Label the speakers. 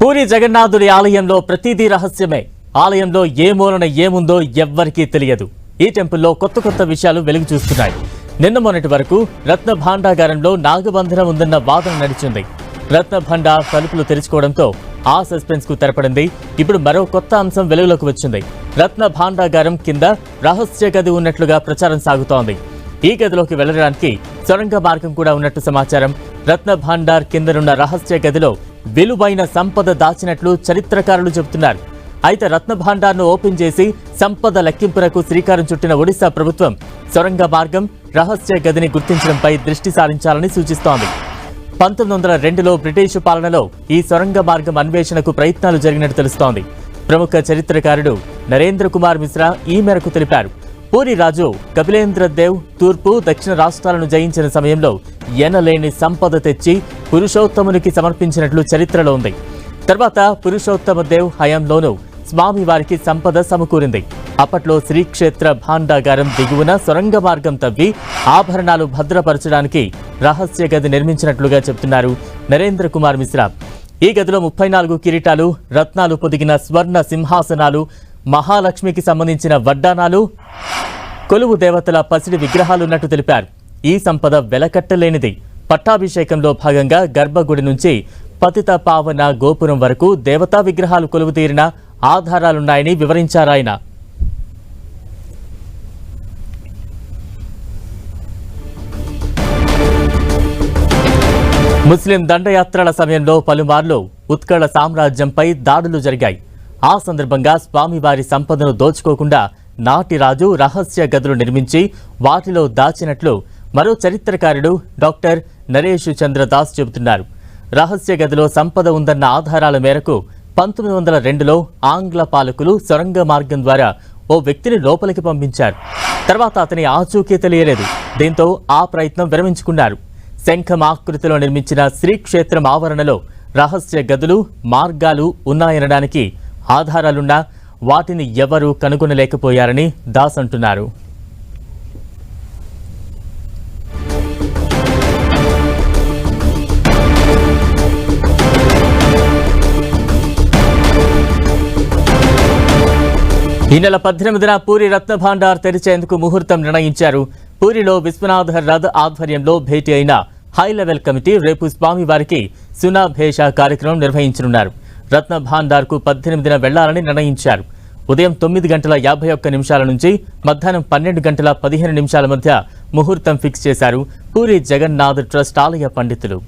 Speaker 1: పూరి జగన్నాథుడి ఆలయంలో ప్రతిదీ రహస్యమే. ఆలయంలో ఏ మూలన ఏముందో ఎవ్వరికీ తెలియదు. ఈ టెంపుల్లో కొత్త కొత్త విషయాలు వెలుగు చూస్తున్నాయి. నిన్న మొన్నటి వరకు రత్న భాండాగారంలో నాగబంధనం ఉందన్న వాదన నడిచింది. రత్న భండా తలుపులు తెరుచుకోవడంతో ఆ సస్పెన్స్కు తెరపడింది. ఇప్పుడు మరో కొత్త అంశం వెలుగులోకి వచ్చింది. రత్న భాండాగారం కింద రహస్య గది ఉన్నట్లుగా ప్రచారం సాగుతోంది. ఈ గదిలోకి వెళ్ళడానికి సొరంగ మార్గం కూడా ఉన్నట్టు సమాచారం. రత్న భాండార్ కిందనున్న రహస్య గదిలో విలువైన సంపద దాచినట్లు చరిత్రకారులు చెబుతున్నారు. అయితే రత్నభాండార్ను ఓపెన్ చేసి సంపద లెక్కింపునకు శ్రీకారం చుట్టిన ఒడిశా ప్రభుత్వం సొరంగ మార్గం రహస్య గదిని గుర్తించడంపై దృష్టి సారించాలని సూచిస్తోంది. పంతొమ్మిది వందల రెండులో బ్రిటిషు పాలనలో ఈ సొరంగ మార్గం అన్వేషణకు ప్రయత్నాలు జరిగినట్టు తెలుస్తోంది. ప్రముఖ చరిత్రకారుడు నరేంద్ర కుమార్ మిశ్రా ఈ మేరకు తెలిపారు. పూరి రాజు కపిలేంద్ర దేవ్ తూర్పు దక్షిణ రాష్ట్రాలను జయించిన సమయంలో ఎనలేని సంపద తెచ్చి పురుషోత్తమునికి సమర్పించినట్లు చరిత్రలో ఉంది. తర్వాత పురుషోత్తమ దేవ్ హయాంలోనూ స్వామివారికి సంపద సమకూరింది. అప్పట్లో శ్రీక్షేత్ర భాండాగారం దిగువన సొరంగ మార్గం తవ్వి ఆభరణాలు భద్రపరచడానికి రహస్య గది నిర్మించినట్లుగా చెబుతున్నారు నరేంద్ర కుమార్ మిశ్రా. ఈ గదిలో ముప్పై నాలుగు కిరీటాలు రత్నాలు పొదిగిన స్వర్ణ సింహాసనాలు మహాలక్ష్మికి సంబంధించిన వడ్డానాలు కొలువు దేవతల పసిడి విగ్రహాలున్నట్టు తెలిపారు. ఈ సంపద వెలకట్టలేనిది. పట్టాభిషేకంలో భాగంగా గర్భగుడి నుంచి పతిత పావన గోపురం వరకు దేవతా విగ్రహాలు కొలువు తీరిన ఆధారాలున్నాయని వివరించారాయన ముస్లిం దండయాత్రల సమయంలో పలుమార్లు ఉత్కళ సామ్రాజ్యంపై దాడులు జరిగాయి. ఆ సందర్భంగా స్వామివారి సంపదను దోచుకోకుండా నాటి రాజు రహస్య గదులు నిర్మించి వాటిలో దాచినట్లు మరో చరిత్రకారుడు డాక్టర్ నరేష్ చంద్రదాస్ చెబుతున్నారు. రహస్య గదిలో సంపద ఉందన్న ఆధారాల మేరకు పంతొమ్మిది వందల రెండులో ఆంగ్ల పాలకులు సొరంగ మార్గం ద్వారా ఓ వ్యక్తిని లోపలికి పంపించారు. తర్వాత అతని ఆచూకీ తెలియలేదు. దీంతో ఆ ప్రయత్నం విరమించుకున్నారు. శంఖం ఆకృతిలో నిర్మించిన శ్రీక్షేత్రం ఆవరణలో రహస్య గదులు మార్గాలు ఉన్నాయనడానికి ఆధారాలున్నా వాటిని ఎవరూ కనుగొనలేకపోయారని దాస్ అంటున్నారు. ఈ నెల పద్దెనిమిదిన పూరి రత్న భాండార్ తెరిచేందుకు ముహూర్తం నిర్ణయించారు. పూరిలో విశ్వనాథర్ రథ్ ఆధ్వర్యంలో భేటీ అయిన హై లెవెల్ కమిటీ రేపు స్వామివారికి సునాభేష కార్యక్రమం నిర్వహించనున్నారు. రత్న భాండార్కు పద్దెనిమిదిన వెళ్ళాలని నిర్ణయించారు. ఉదయం తొమ్మిది గంటల యాభై ఒక్క నిమిషాల నుంచి మధ్యాహ్నం పన్నెండు గంటల పదిహేను నిమిషాల మధ్య ముహూర్తం ఫిక్స్ చేశారు పూరి జగన్నాథ్ ట్రస్ట్ ఆలయ పండితులు.